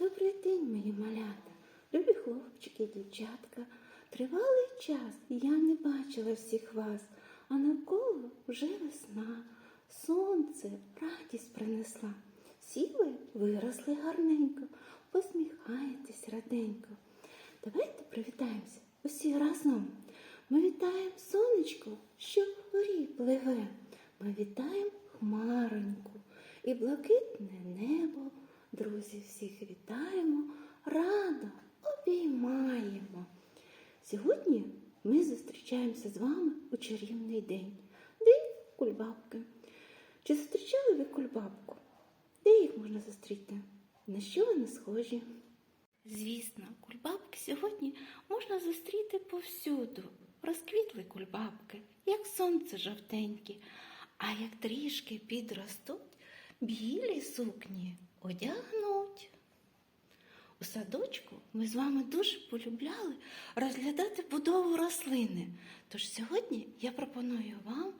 Добрий день, мої малята, любі хлопчики, дівчатка. Тривалий час я не бачила всіх вас, а навколо вже весна. Сонце радість принесла. Всі ви виросли гарненько, посміхаєтесь раденько. Давайте привітаємося усі разом. Ми вітаємо сонечко, що вгорі пливе. Ми вітаємо хмароньку і блакитне небо. Друзі, всіх вітаємо, радо обіймаємо. Сьогодні ми зустрічаємося з вами у чарівний день. День кульбабки. Чи зустрічали ви кульбабку? Де їх можна зустріти? На що вони схожі? Звісно, кульбабки сьогодні можна зустріти повсюду. Розквітли кульбабки, як сонце жовтеньке, а як трішки підростуть, білі сукні одягнуть. У садочку ми з вами дуже полюбляли розглядати будову рослини. Тож сьогодні я пропоную вам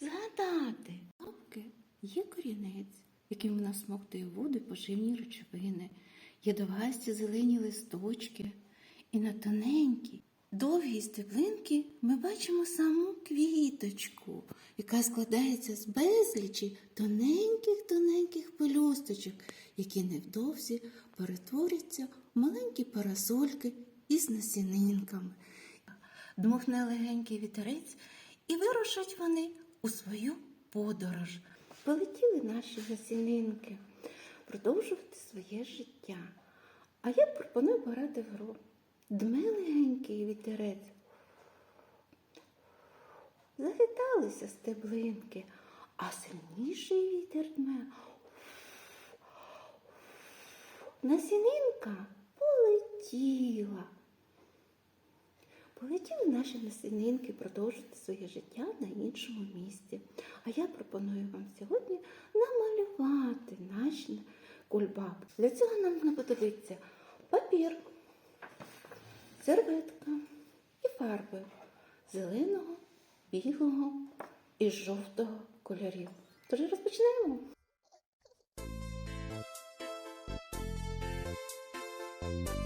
згадати. Лапки є корінець, яким вона смоктує воду поживні речовини, є довгасті зелені листочки, і на тоненькій, довгій стеблинки ми бачимо саму квіточку, яка складається з безлічі тоненьких-тоненьких пелюсточок, які невдовзі перетворяться в маленькі парасольки із насінинками. Дмухне легенький вітерець, і вирушать вони у свою подорож. Полетіли наші насінинки продовжувати своє життя. А я пропоную пограти в гру. Дме легенький вітерець. Захиталися стеблинки, а сильніший вітер дме. Насінинка полетіла. Полетіли наші насінинки продовжити своє життя на іншому місці. А я пропоную вам сьогодні намалювати наші кульбабки. Для цього нам знадобиться папір, серветка і фарби зеленого, білого і жовтого кольорів. Тож розпочнемо. Росла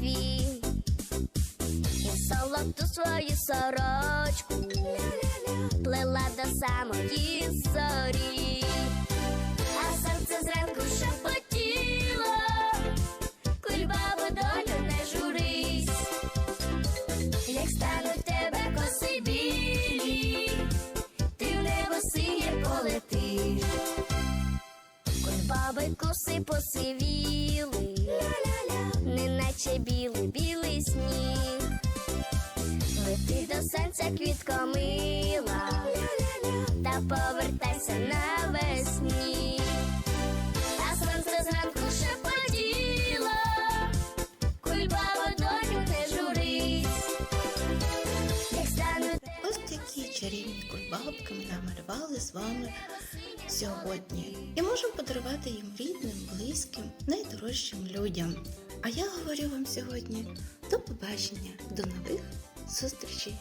траві, і золоту свою сорочку. Плела до самої зорі, а серце зранку шепотіло, кульбабо, доню, не журись, як стануть тебе коси білі, ти в небо синє полетиш. Кульбаби коси посивіли, неначе білий білий сніг. Лети до сонця квітко мила, та повертайся навесні. А сонце зранку шепотіло, кульбаба доню не журись. Як стануть Ось такі чарівні кульбабки ми намалювали з вами сьогодні. І можемо подарувати їм рідним, близьким, найдорожчим людям. А я говорю вам сьогодні до побачення, до нових зустрічей!